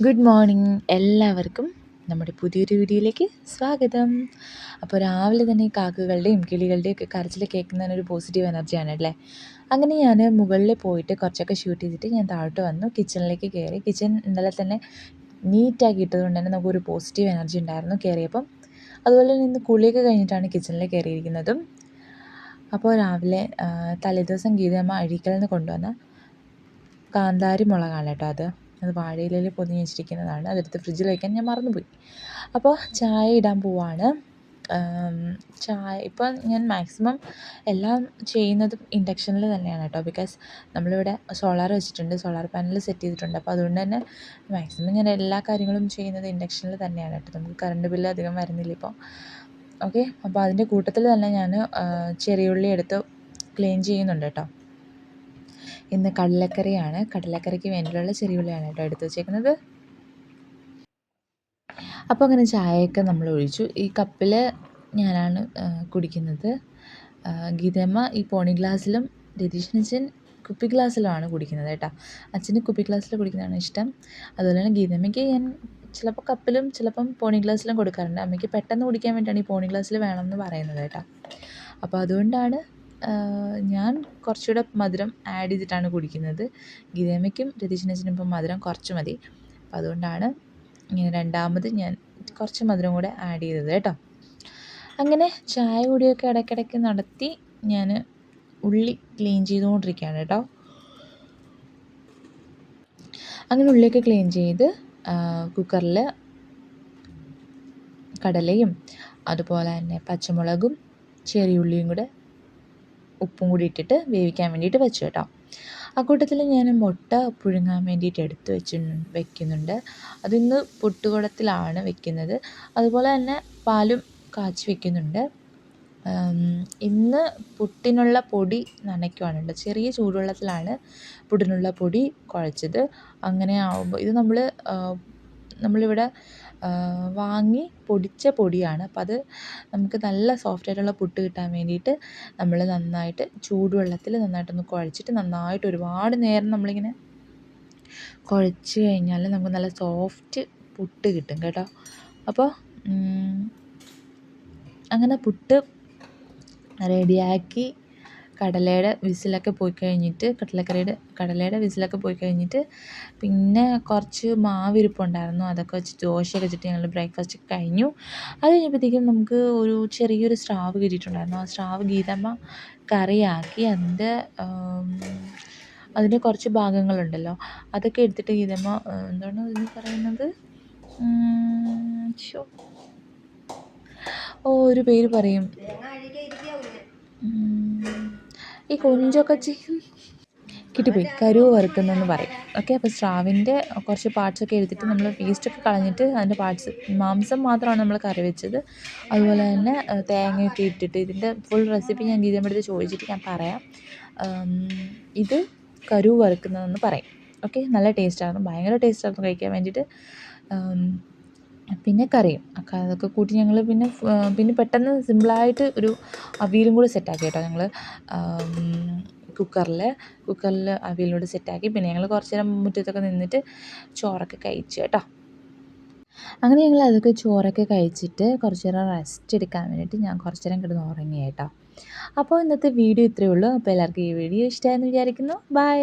Good morning എല്ലാവർക്കും നമ്മുടെ പുതിയൊരു വീഡിയോയിലേക്ക് സ്വാഗതം. അപ്പോൾ രാവിലെ തന്നെ കാക്കകളുടെയും കിളികളുടെയും ഒക്കെ കരച്ചിൽ കേൾക്കുന്നതിനൊരു പോസിറ്റീവ് എനർജിയാണ് അല്ലേ? അങ്ങനെ ഞാൻ മുകളിൽ പോയിട്ട് കുറച്ചൊക്കെ ഷൂട്ട് ചെയ്തിട്ട് ഞാൻ താഴോട്ട് വന്നു. കിച്ചണിലേക്ക് കയറി. കിച്ചൺ ഇന്നലെ തന്നെ നീറ്റാക്കി ഇട്ടതുകൊണ്ട് തന്നെ നമുക്കൊരു പോസിറ്റീവ് എനർജി ഉണ്ടായിരുന്നു കയറിയപ്പം. അതുപോലെ തന്നെ ഇന്ന് കുളിയൊക്കെ കഴിഞ്ഞിട്ടാണ് കിച്ചണിൽ കയറിയിരിക്കുന്നതും. അപ്പോൾ രാവിലെ തലേദിവസം ഗീതമ്മ അഴീക്കൽ നിന്ന് കൊണ്ടുവന്ന കാന്താരി മുളകാണ് കേട്ടോ അത്. അത് വാഴയിലയിൽ പൊതിഞ്ഞ് വെച്ചിരിക്കുന്നതാണ്. അതെടുത്ത് ഫ്രിഡ്ജിൽ വയ്ക്കാൻ ഞാൻ മറന്നുപോയി. അപ്പോൾ ചായ ഇടാൻ പോവാണ്. ചായ ഇപ്പം ഞാൻ മാക്സിമം എല്ലാം ചെയ്യുന്നതും ഇൻഡക്ഷനിൽ തന്നെയാണ് കേട്ടോ. ബിക്കോസ് നമ്മളിവിടെ സോളാർ വെച്ചിട്ടുണ്ട് സോളാർ പാനൽ സെറ്റ് ചെയ്തിട്ടുണ്ട്. അപ്പോൾ അതുകൊണ്ട് തന്നെ മാക്സിമം ഞാൻ എല്ലാ കാര്യങ്ങളും ചെയ്യുന്നത് ഇൻഡക്ഷനിൽ തന്നെയാണ് കേട്ടോ. നമുക്ക് കറണ്ട് ബില്ല് അധികം വരുന്നില്ല ഇപ്പോൾ. ഓക്കെ അപ്പോൾ അതിന്റെ കൂട്ടത്തിൽ തന്നെ ഞാൻ ചെറിയ ഉള്ളി എടുത്ത് ക്ലീൻ ചെയ്യുന്നുണ്ട് കേട്ടോ. ഇന്ന് കടലക്കറിയാണ്. കടലക്കറിക്ക് വേണ്ടിയിട്ടുള്ള ചെറിയുള്ളിയാണ് കേട്ടോ എടുത്ത് വെച്ചേക്കുന്നത്. അപ്പോൾ അങ്ങനെ ചായയൊക്കെ നമ്മൾ ഒഴിച്ചു. ഈ കപ്പിൽ ഞാനാണ് കുടിക്കുന്നത്. ഗീതമ്മ ഈ പോണി ഗ്ലാസ്സിലും രതീഷിനച്ഛൻ കുപ്പി ഗ്ലാസ്സിലുമാണ് കുടിക്കുന്നത് കേട്ടോ. അച്ഛന് കുപ്പി ഗ്ലാസ്സിൽ കുടിക്കുന്നതാണ് ഇഷ്ടം. അതുപോലെ തന്നെ ഗീതമ്മയ്ക്ക് ഞാൻ ചിലപ്പോൾ കപ്പിലും ചിലപ്പം പോണി ഗ്ലാസ്സിലും കൊടുക്കാറുണ്ട്. അമ്മയ്ക്ക് പെട്ടെന്ന് കുടിക്കാൻ വേണ്ടിയിട്ടാണ് ഈ പോണി ഗ്ലാസ്സിൽ വേണമെന്ന് പറയുന്നത് കേട്ടോ. അപ്പോൾ അതുകൊണ്ടാണ് ഞാൻ കുറച്ചുകൂടെ മധുരം ആഡ് ചെയ്തിട്ടാണ് കുടിക്കുന്നത്. ഗീതമ്മയ്ക്കും രതീഷിനച്ഛനും ഇപ്പം മധുരം കുറച്ച് മതി. അപ്പം അതുകൊണ്ടാണ് ഇങ്ങനെ രണ്ടാമത് ഞാൻ കുറച്ച് മധുരം കൂടെ ആഡ് ചെയ്തത് കേട്ടോ. അങ്ങനെ ചായ കുടിയൊക്കെ ഇടയ്ക്കിടയ്ക്ക് നടത്തി ഞാൻ ഉള്ളി ക്ലീൻ ചെയ്തുകൊണ്ടിരിക്കുകയാണ് കേട്ടോ. അങ്ങനെ ഉള്ളിയൊക്കെ ക്ലീൻ ചെയ്ത് കുക്കറിൽ കടലയും അതുപോലെ തന്നെ പച്ചമുളകും ചെറിയ ഉള്ളിയും കൂടെ ഉപ്പും കൂടി ഇട്ടിട്ട് വേവിക്കാൻ വേണ്ടിയിട്ട് വെച്ചു കേട്ടോ. ആ കൂട്ടത്തിൽ ഞാൻ മുട്ട പുഴുങ്ങാൻ വേണ്ടിയിട്ട് എടുത്ത് വെച്ച് വെക്കുന്നുണ്ട്. അതിന്ന് പൊട്ടുകുളത്തിലാണ് വെക്കുന്നത്. അതുപോലെ തന്നെ പാലും കാച്ചി വെക്കുന്നുണ്ട്. ഇന്ന് പുട്ടിനുള്ള പൊടി നനയ്ക്കുവാണ് കേട്ടോ. ചെറിയ ചൂടുവെള്ളത്തിലാണ് പുട്ടിനുള്ള പൊടി കുഴച്ചത്. അങ്ങനെ ആവുമ്പോൾ ഇത് നമ്മൾ നമ്മളിവിടെ വാങ്ങി പൊടിച്ച പൊടിയാണ്. അപ്പം അത് നമുക്ക് നല്ല സോഫ്റ്റ് ആയിട്ടുള്ള പുട്ട് കിട്ടാൻ വേണ്ടിയിട്ട് നമ്മൾ നന്നായിട്ട് ചൂടുവെള്ളത്തിൽ നന്നായിട്ടൊന്ന് കുഴച്ചിട്ട് നന്നായിട്ട് ഒരുപാട് നേരം നമ്മളിങ്ങനെ കുഴച്ച് കഴിഞ്ഞാൽ നമുക്ക് നല്ല സോഫ്റ്റ് പുട്ട് കിട്ടും കേട്ടോ. അപ്പോൾ അങ്ങനെ പുട്ട് റെഡിയാക്കി കടലയുടെ വിസിലൊക്കെ പോയി കഴിഞ്ഞിട്ട് കടലക്കറിയുടെ കടലയുടെ വിസിലൊക്കെ പോയി കഴിഞ്ഞിട്ട് പിന്നെ കുറച്ച് മാവിരിപ്പുണ്ടായിരുന്നു. അതൊക്കെ വെച്ച് ദോശയൊക്കെ വെച്ചിട്ട് ഞങ്ങൾ ബ്രേക്ക്ഫാസ്റ്റ് കഴിഞ്ഞു. അത് കഴിഞ്ഞപ്പോഴത്തേക്കും നമുക്ക് ഒരു ചെറിയൊരു സ്രാവ് കിട്ടിയിട്ടുണ്ടായിരുന്നു. ആ സ്രാവ് ഗീതമ്മ കറിയാക്കി അതിന്റെ അതിന്റെ കുറച്ച് ഭാഗങ്ങളുണ്ടല്ലോ. അതൊക്കെ എടുത്തിട്ട് ഗീതമ്മ എന്താണ് അതിന് പറയുന്നത്? ഓ ഒരു പേര് പറയും. ഈ കൊഞ്ചൊക്കെ ചെയ്യും കിട്ടിപ്പോയി. കരുവ് വറുക്കുന്നതെന്ന് പറയും. ഓക്കെ അപ്പോൾ സ്രാവിന്റെ കുറച്ച് പാർട്സൊക്കെ എടുത്തിട്ട് നമ്മൾ വേസ്റ്റൊക്കെ കളഞ്ഞിട്ട് അതിന്റെ പാർട്സ് മാംസം മാത്രമാണ് നമ്മൾ കറി വെച്ചത്. അതുപോലെ തന്നെ തേങ്ങയൊക്കെ ഇട്ടിട്ട് ഇതിന്റെ ഫുൾ റെസിപ്പി ഞാൻ ഗീതമ്മടുത്ത് ചോദിച്ചിട്ട് ഞാൻ പറയാം. ഇത് കരുവ് വറുക്കുന്നതെന്ന് പറയും. ഓക്കെ നല്ല ടേസ്റ്റായിരുന്നു ഭയങ്കര ടേസ്റ്റായിരുന്നു കഴിക്കാൻ വേണ്ടിയിട്ട്. പിന്നെ കറിയും. അതൊക്കെ കൂട്ടി ഞങ്ങൾ പിന്നെ പിന്നെ പെട്ടെന്ന് സിമ്പിളായിട്ട് ഒരു അവിയലും കൂടി സെറ്റാക്കി കേട്ടോ ഞങ്ങൾ കുക്കറിൽ കുക്കറിൽ അവിയലും സെറ്റാക്കി പിന്നെ ഞങ്ങൾ കുറച്ച് നേരം മുറ്റത്തൊക്കെ നിന്നിട്ട് ചോറൊക്കെ കഴിച്ചു കേട്ടോ. അങ്ങനെ ഞങ്ങൾ അതൊക്കെ ചോറൊക്കെ കഴിച്ചിട്ട് കുറച്ച് നേരം റെസ്റ്റ് എടുക്കാൻ വേണ്ടിയിട്ട് ഞാൻ കുറച്ച് നേരം കിടന്ന് ഉറങ്ങി കേട്ടോ. അപ്പോൾ ഇന്നത്തെ വീഡിയോ ഇത്രയേ ഉള്ളൂ. അപ്പോൾ എല്ലാവർക്കും ഈ വീഡിയോ ഇഷ്ടമായെന്ന് വിചാരിക്കുന്നു. ബൈ